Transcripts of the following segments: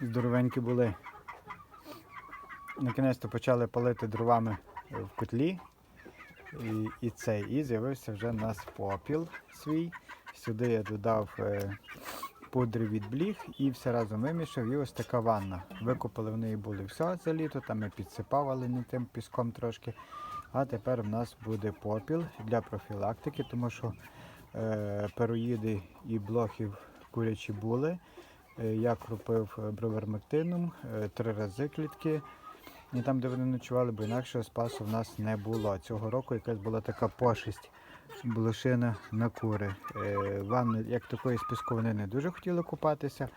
здоровенькі були. Накінець-то почали палити дровами е, в котлі. І, і цей, і з'явився вже у нас попіл свій. Сюди я додав е, пудри від бліг і все разом вимішав. І ось така ванна. Викопали в неї були все за літо, там я підсипав, не тим піском трошки. А тепер в нас буде попіл для профілактики, тому що е, пероїди і блохи курячі були. Е, Я кропив е, бровермектином е, три рази клітки. І там, де вони ночували, бо інакше спасу в нас не було. Цього року якась була така пошесть блошина на кури. Ванни, як такої з вони не дуже хотіли купатися,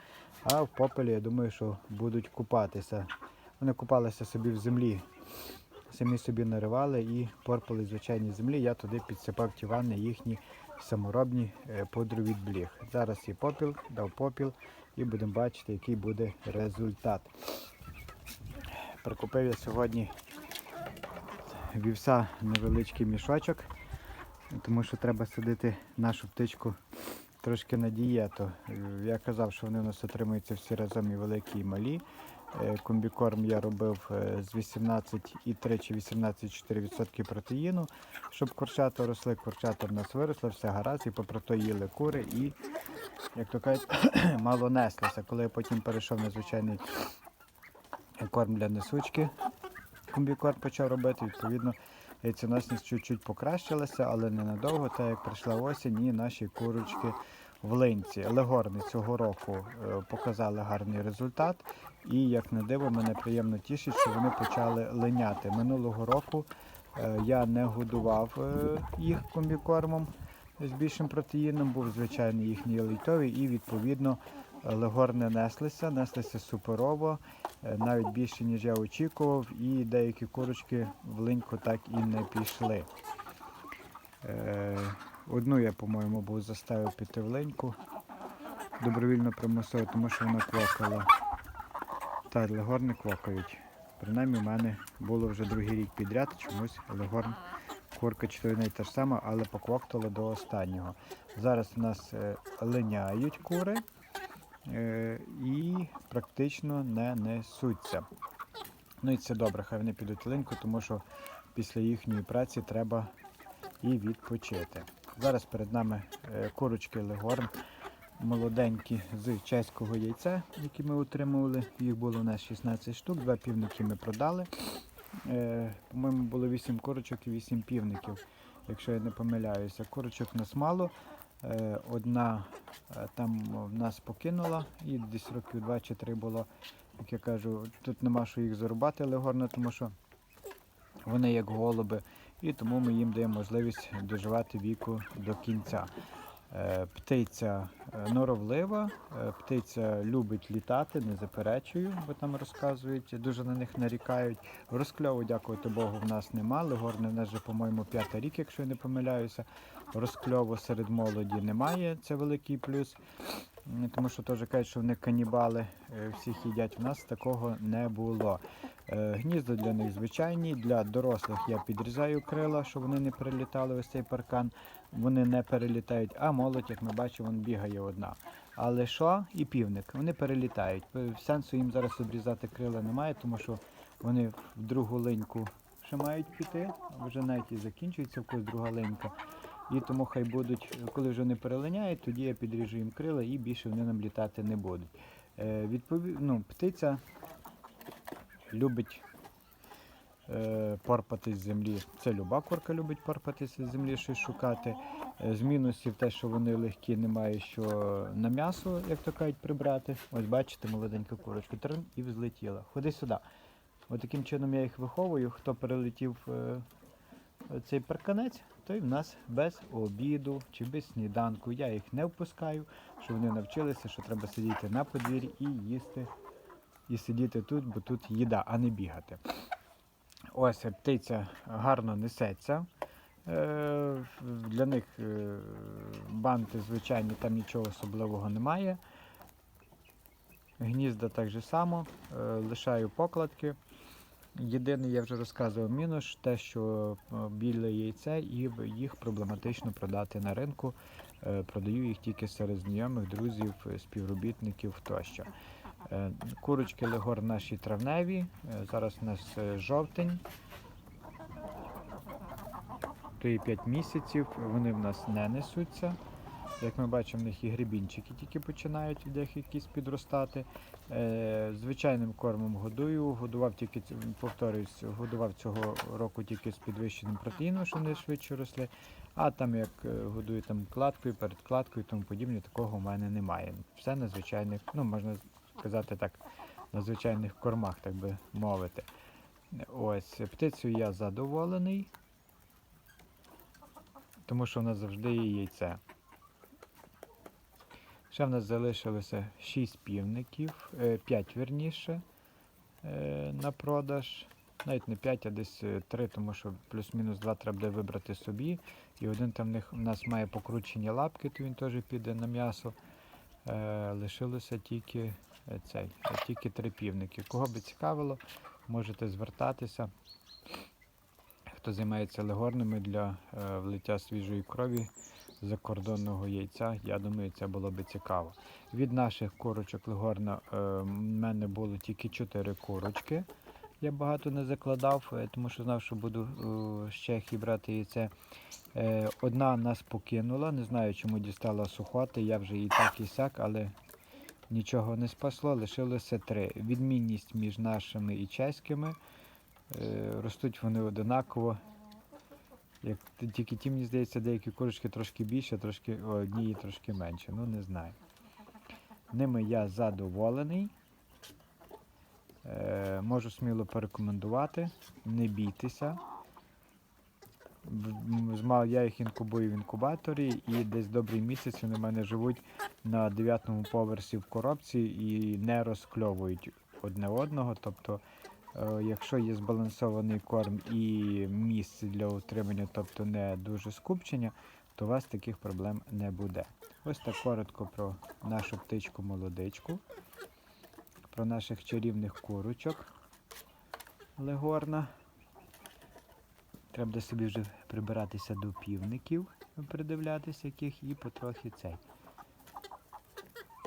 а в попелі, я думаю, що будуть купатися. Вони купалися собі в землі, самі собі наривали і порпали в звичайній землі. Я туди підсипав ті ванни їхні саморобні е, від бліг. Зараз є попіл, дав попіл і будемо бачити, який буде результат. Прикупив я сьогодні вівса невеличкий мішочок, тому що треба садити нашу птичку трошки на дієту. Е, Я казав, що вони у нас отримуються всі разом і великі, і малі. Е, Комбікорм я робив е, з 18,3 чи 18,4% протеїну, щоб курчата росли. Курчата в нас виросли, все гаразд, і попри то їли кури і, як то кажуть, мало неслося. Коли я потім перейшов на звичайний корм для несучки. Комбікорм почав робити, відповідно, яйценосність чуть-чуть покращилася, але ненадовго, так як прийшла осінь і наші курочки в линці. Легорни цього року е, показали гарний результат. І, як не диво, мене приємно тішить, що вони почали линяти. Минулого року е, я не годував е, їх комбікормом з більшим протеїном, був звичайний їхній лейтовий, і відповідно легорни неслися, неслися суперово, навіть більше, ніж я очікував, і деякі курочки в линьку так і не пішли. Одну я, по-моєму, був заставив піти в линьку. Добровільно примусив, тому що вона квакала. Та легорни квакають. Принаймні в мене було вже другий рік підряд, чомусь легорн курка не та ж сама, але поквактала до останнього. Зараз у нас е, линяють кури е, і практично не несуться. Ну і це добре, хай вони підуть в линьку, тому що після їхньої праці треба і відпочити. Зараз перед нами е, курочки легорн молоденькі з чеського яйця, які ми отримували. Їх було у нас 16 штук, два півники ми продали. Е, По-моєму, було 8 курочок і 8 півників, якщо я не помиляюся. Курочок нас мало. Е, Одна там в нас покинула, і десь років 2 чи 3 було. Як я кажу, тут нема що їх зарубати легорно, тому що вони як голуби, і тому ми їм даємо можливість доживати віку до кінця. Е, Птиця е, норовлива, е, птиця любить літати, не заперечую, бо там розказують, дуже на них нарікають. Розкльову, дякувати Богу, в нас нема. Легорни в нас вже, по-моєму, п'ятий рік, якщо я не помиляюся. Розкльову серед молоді немає, це великий плюс. Тому що теж кажуть, що вони канібали, всіх їдять. У нас такого не було. Е, Гнізда для них звичайні. Для дорослих я підрізаю крила, щоб вони не перелітали ось цей паркан. Вони не перелітають, а молодь, як ми бачимо, вон бігає одна. Але що? І півник, вони перелітають. Е, Сенсу їм зараз обрізати крила немає, тому що вони в другу линьку ще мають піти, вже навіть і закінчується в когось друга линька. І тому хай будуть, коли вже вони перелиняють, тоді я підріжу їм крила і більше вони нам літати не будуть. Е, відпові... ну, птиця любить е, порпатись з землі. Це люба курка любить порпатися з землі, щось шукати. Е, з мінусів те, що вони легкі, немає що на м'ясо, як то кажуть, прибрати. Ось бачите, молоденька курочка трин і взлетіла. Ходи сюди. От чином я їх виховую. Хто перелетів е, цей парканець, той в нас без обіду чи без сніданку. Я їх не впускаю, щоб вони навчилися, що треба сидіти на подвір'ї і їсти, і сидіти тут, бо тут їда, а не бігати. Ось птиця гарно несеться. Е, Для них е, банти звичайні, там нічого особливого немає. Гнізда так же само, е, лишаю покладки. Єдине, я вже розказував мінус, те, що е, біле яйце і їх проблематично продати на ринку. Е, Продаю їх тільки серед знайомих, друзів, е, співробітників тощо. Е, Курочки легор наші травневі. Е, Зараз у нас е, жовтень. То є 5 місяців, вони в нас не несуться. Як ми бачимо, в них і грибінчики тільки починають від них якісь підростати. Звичайним кормом годую. Годував тільки повторюсь, годував цього року тільки з підвищеним протеїном, щоб вони швидше росли. А там як годую там кладкою, перед кладкою і тому подібне, такого в мене немає. Все на звичайних, ну можна сказати так, на звичайних кормах, так би мовити. Ось птицею я задоволений, тому що в нас завжди є яйце. Ще в нас залишилося 6 півників, 5 вірніше е, на продаж. Навіть не 5, а десь 3, тому що плюс-мінус 2 треба буде вибрати собі. І один там в них, у нас має покручені лапки, то він теж піде на м'ясо. Е, лишилося тільки е, цей, е, тільки три півники. Кого би цікавило, можете звертатися. Хто займається легорними для е, влиття свіжої крові закордонного яйця, я думаю, це було би цікаво. Від наших курочок легорна е, в мене було тільки 4 курочки. Я багато не закладав, тому що знав, що буду з Чехії брати яйце. Одна нас покинула, не знаю, чому дістала сухоти, я вже і так, і сяк, але нічого не спасло, лишилося три. Відмінність між нашими і чеськими. Е, Ростуть вони одинаково. Як тільки ті, мені здається, деякі курочки трошки більше, трошки о, одні трошки менше. Ну не знаю. Ними я задоволений. Е, можу сміло порекомендувати. Не бійтеся. Я їх інкубую в інкубаторі і десь добрий місяць вони в мене живуть на 9 поверсі в коробці і не розкльовують одне одного. Тобто, е, якщо є збалансований корм і місце для утримання, тобто не дуже скупчення, то у вас таких проблем не буде. Ось так коротко про нашу птичку молодичку, про наших чарівних курочок легорна. Треба собі вже прибиратися до півників, придивлятися яких і потрохи цей.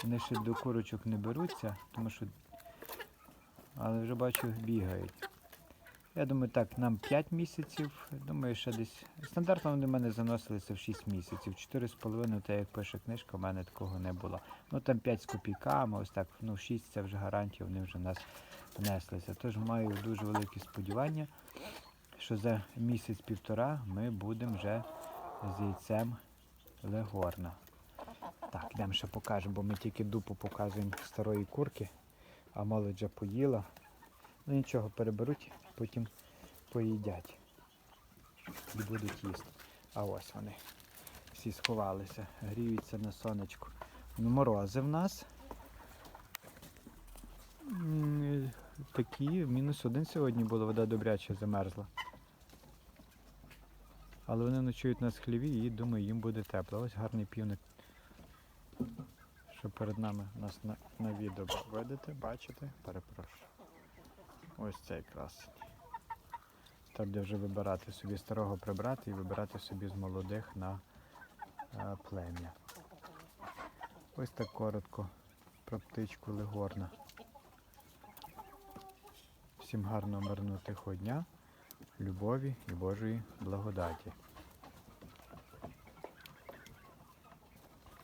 Вони ще до курочок не беруться, тому що. Але вже бачу, бігають. Я думаю, так, нам 5 місяців. Думаю, ще десь. Стандартно вони в мене заносилися в 6 місяців. 4,5, те, як пише книжка, в мене такого не було. Ну там 5 з копійками, ось так, ну 6 це вже гарантія, вони вже в нас внеслися. Тож маю дуже великі сподівання, що за місяць-півтора ми будемо вже з яйцем легорна. Так, йдемо ще покажемо, бо ми тільки дупу показуємо старої курки, а молодь вже поїла. Ну нічого, переберуть, потім поїдять і будуть їсти. А ось вони всі сховалися, гріються на сонечку. Ну, морози в нас. Такі, мінус один сьогодні було, вода добряче замерзла. Але вони ночують на схліві і думаю, їм буде тепло. Ось гарний півник, що перед нами нас на, на відео видите, бачите? Перепрошую. Ось цей красень. Треба буде вже вибирати собі старого прибрати і вибирати собі з молодих на е, плем'я. Ось так коротко про птичку Легорна. Всім гарного мирного тихого дня, любові і Божої благодаті.